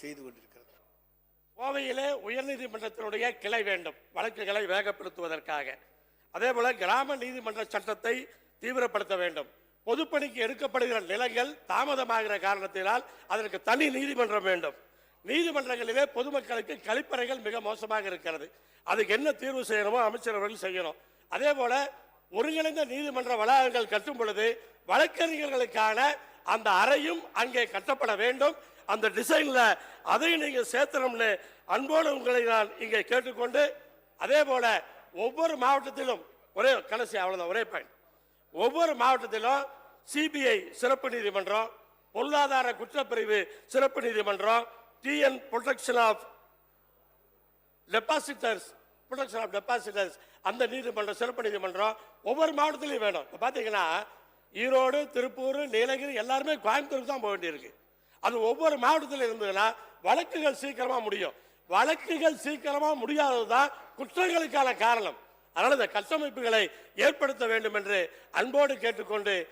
செய்து கொண்டிருக்கிறது. கோவையிலே உயர்நீதிமன்றத்தினுடைய கிளை வேண்டும் வழக்குகளை வேகப்படுத்துவதற்காக. அதே போல கிராம நீதிமன்ற சட்டத்தை தீவிரப்படுத்த வேண்டும். பொதுப்பணிக்கு எடுக்கப்படுகிற நிலங்கள் தாமதமாகிற காரணத்தினால் அதற்கு தனி நீதிமன்றம் வேண்டும். நீதிமன்றங்களிலே பொதுமக்களுக்கு கழிப்பறைகள் மிக மோசமாக இருக்கிறது. அதுக்கு என்ன தீர்வு செய்யணுமோ அமைச்சர் அவர்கள் செய்யணும். அதே போல ஒருங்கிணைந்த நீதிமன்ற வளாகங்கள் கட்டும் பொழுது வழக்கறிஞர்களுக்கான அந்த அறையும் அங்கே கட்டப்பட வேண்டும். அந்த டிசைனில் அதையும் நீங்கள் சேர்த்தணும்னு அன்போடு உங்களை நான் இங்கே கேட்டுக்கொண்டு அதே போல ஒவ்வொரு மாவட்டத்திலும் ஒரே கடைசி அவ்வளோதான் ஒரே பாயிண்ட் ஒவ்வொரு மாவட்டத்திலும் சிபிஐ சிறப்பு நீதிமன்றம் பொருளாதார குற்றப்பிரிவு சிறப்பு நீதிமன்றம் TN protection of depositors protection of depositors அந்த நீதிமன்றம் சிறப்பு நீதிமன்றம் ஒவ்வொரு மாவட்டத்திலையும் வேணும். இப்போ பார்த்தீங்கன்னா ஈரோடு திருப்பூர் நீலகிரி எல்லாருமே கோயம்புத்தூருக்கு தான் போக வேண்டியிருக்கு. அது ஒவ்வொரு மாவட்டத்தில் இருந்ததுன்னா வழக்குகள் சீக்கிரமாக முடியும். வழக்குகள் சீக்கிரமாக முடியாதது தான் குற்றங்களுக்கான காரணம். அதனால் இந்த கட்டமைப்புகளை ஏற்படுத்த வேண்டும் என்று அன்போடு கேட்டுக்கொண்டு